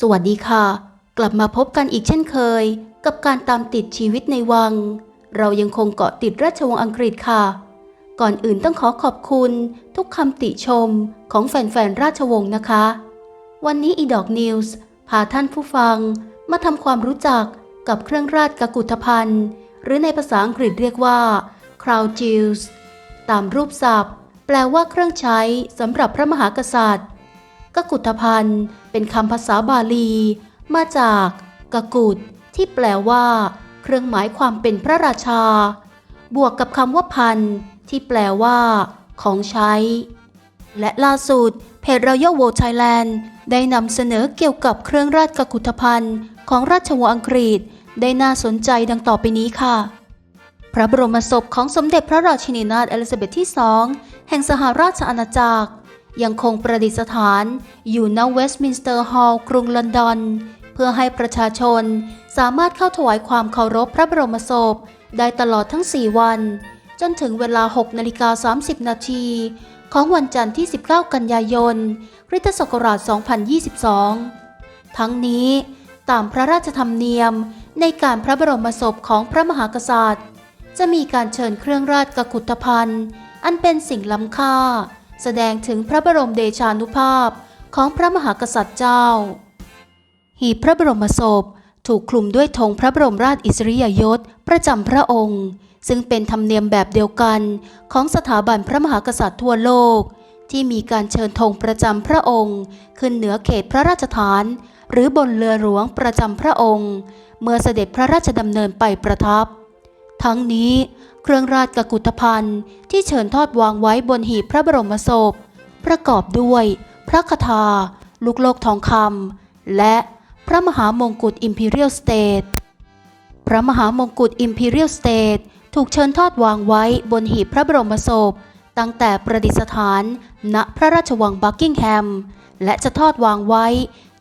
สวัสดีค่ะ กลับมาพบกันอีกเช่นเคย กับการตามติดชีวิตในวัง เรายังคงเกาะติดราชวงศ์อังกฤษค่ะ ก่อนอื่นต้องขอขอบคุณทุกคำติชมของแฟนๆราชวงศ์นะคะ วันนี้อีดอกนิวส์พาท่านผู้ฟังมาทำความรู้จักกับเครื่องราชกุฏภัณฑ์ หรือในภาษาอังกฤษเรียกว่า crown jewels ตามรูปศัพท์ แปลว่าเครื่องใช้สำหรับพระมหากษัตริย์ กกุฏภัณฑ์เป็นคำภาษาบาลี มาจากกกุฏที่แปลว่า เครื่องหมายความเป็นพระราชา บวกกับคำว่าพันที่แปลว่า ของใช้ และล่าสุด เพจ Royal World Thailand ได้นำเสนอเกี่ยวกับเครื่องราชกกุฏภัณฑ์ของราชวงศ์อังกฤษ ได้น่าสนใจดังต่อไปนี้ค่ะ พระบรมศพของสมเด็จพระราชินีนาถเอลิซาเบธที่สองแห่งสหราชอาณาจักร ยังคงประดิษฐานอยู่ณเวสต์มินสเตอร์ฮอลล์กรุงลอนดอน เพื่อให้ประชาชนสามารถเข้าถวายความเคารพพระบรมศพ ได้ตลอดทั้ง 4 วัน จนถึงเวลา 6 นาฬิกา 30 นาทีของวันจันทร์ที่ 19 กันยายนคริสตศักราช 2022 ทั้งนี้ตามพระราชธรรมเนียมในการพระบรมศพของพระมหากษัตริย์ จะมีการเชิญเครื่องราชกุฏภัณฑ์ อันเป็นสิ่งล้ำค่า แสดงถึงพระบรมเดชานุภาพของพระมหากษัตริย์เจ้า หีบพระบรมศพถูกคลุมด้วยธงพระบรมราชอิสริยยศประจำพระองค์ ซึ่งเป็นธรรมเนียมแบบเดียวกันของสถาบันพระมหากษัตริย์ทั่วโลก ที่มีการเชิญธงประจำพระองค์ ขึ้นเหนือเขตพระราชฐาน หรือบนเรือหลวงประจำพระองค์ เมื่อเสด็จพระราชดำเนินไปประทับ ทั้งนี้เครื่องราชกกุฏภัณฑ์ที่เชิญทอดวางไว้บนหีบพระบรมศพ ประกอบด้วย พระคทาลูกโลกทองคำและพระมหามงกุฎ Imperial State พระมหามงกุฎ Imperial State ถูกเชิญทอดวางไว้บนหีบพระบรมศพ ตั้งแต่ประดิษฐาน ณพระราชวังบักกิงแฮม และจะทอดวางไว้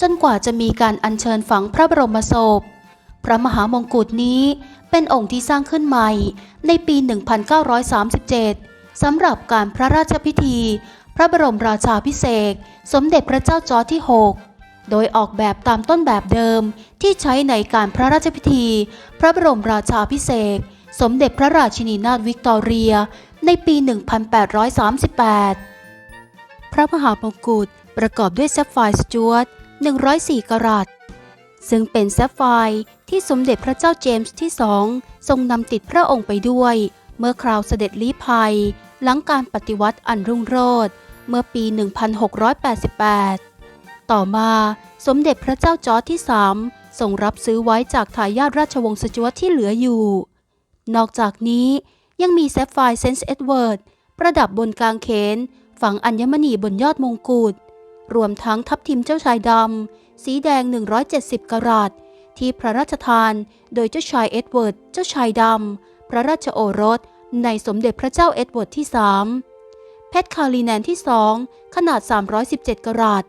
จนกว่าจะมีการอัญเชิญฝังพระบรมศพ พระมหามงกุฎนี้เป็นองค์ที่สร้างขึ้นใหม่ ในปี 1937 สำหรับการพระราชพิธี พระบรมราชาพิเศษ สมเด็จพระเจ้าจอร์จที่ 6 โดยออกแบบตามต้นแบบเดิมที่ใช้ในการพระราชพิธี พระบรมราชาพิเศษ สมเด็จพระราชินีนาถวิกตอเรีย ในปี 1838 พระมหามงกุฎประกอบด้วยแซฟไฟร์สจวต104กรัต ซึ่งเป็นแซฟไฟร์ที่สมเด็จพระเจ้าเจมส์ที่สองทรงนำติดพระองค์ไปด้วย เมื่อคราวเสด็จลี้ภัย หลังการปฏิวัติอันรุ่งโรจน์เมื่อปี 1688 ต่อมาสมเด็จพระเจ้าจอร์จที่สามทรงรับซื้อไว้จากทายาทราชวงศ์สจวตที่เหลืออยู่ นอกจากนี้ยังมีแซฟไฟร์เซนต์เอ็ดเวิร์ดประดับบนกลางเขน ฝังอัญมณีบนยอดมงกุฎรวมทั้งทับทิมเจ้าชายดำ สีแดง 170 กรัตที่พระราชทานโดยเจ้าชายเอ็ดเวิร์ด เจ้าชายดำ พระราชโอรส ในสมเด็จพระเจ้าเอ็ดเวิร์ดที่3เพชรคาลีแนนที่2ขนาด 317 กรัต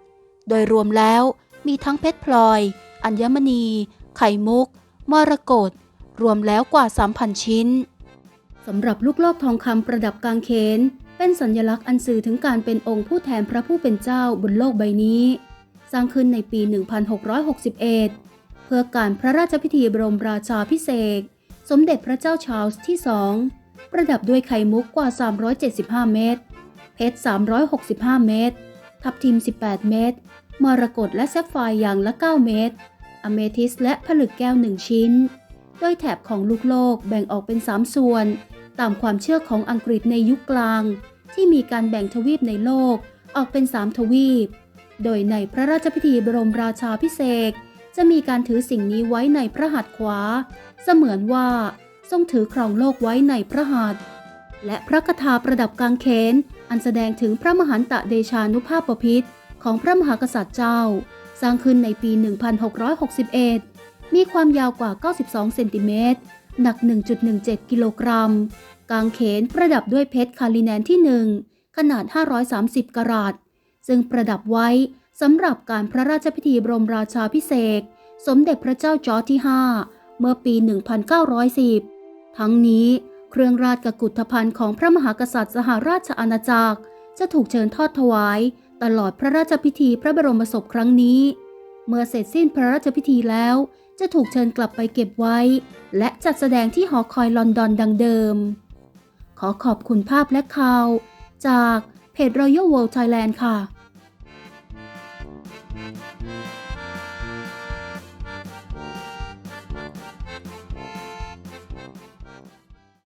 โดยรวมแล้วมีทั้งเพชรพลอย อัญมณี ไข่มุก มรกต รวมแล้วกว่า 3,000 ชิ้น สำหรับลูกโลกทองคำประดับกางเขน เป็นสัญลักษณ์อันสื่อถึงการเป็นองค์ผู้แทนพระผู้เป็นเจ้าบนโลกใบนี้ สร้างขึ้นในปี 1661 เพื่อการพระราชพิธีบรมราชาพิเศษ สมเด็จพระเจ้าชาร์ลส์ที่สองประดับด้วยไข่มุกกว่า 375 เม็ดเพชร 365 เม็ดทับทิม 18 เม็ดมรกตและแซฟไฟร์อย่างละ 9 เม็ดอเมทิสและผลึกแก้ว 1 ชิ้น โดยแถบของลูกโลกแบ่งออกเป็น 3 ส่วน ตามความเชื่อของอังกฤษในยุคกลาง ที่มีการแบ่งทวีปในโลกออกเป็น 3 ทวีป โดยในพระราชพิธีบรมราชาพิเศษจะมีการถือสิ่งนี้ไว้ในพระหัตถ์ขวา เสมือนว่าทรงถือครองโลกไว้ในพระหัตถ์และพระคทาประดับกางเขนอันแสดงถึงพระมหันตเดชานุภาพบพิตรของพระมหากษัตริย์เจ้า สร้างขึ้นในปี 1661 มีความยาวกว่า 92 เซนติเมตร หนัก 1.17 กิโลกรัม กางเขนประดับด้วยเพชรคาลิแนนที่ 1 ขนาด 530 กรัต ซึ่งประดับไว้สำหรับการพระราชพิธีบรมราชาพิเศษ สมเด็จพระเจ้าจอร์จที่ 5 เมื่อปี 1910 ทั้งนี้เครื่องราชกุฏภัณฑ์ของพระมหากษัตริย์สหราชอาณาจักร จะถูกเชิญทอดถวาย ตลอดพระราชพิธีพระบรมศพครั้งนี้ เมื่อเสร็จสิ้นพระราชพิธีแล้ว จะถูกเชิญกลับไปเก็บไว้ และจัดแสดงที่หอคอยลอนดอนดังเดิม ขอขอบคุณภาพและข่าว จากเพจ Royal World Thailand ค่ะ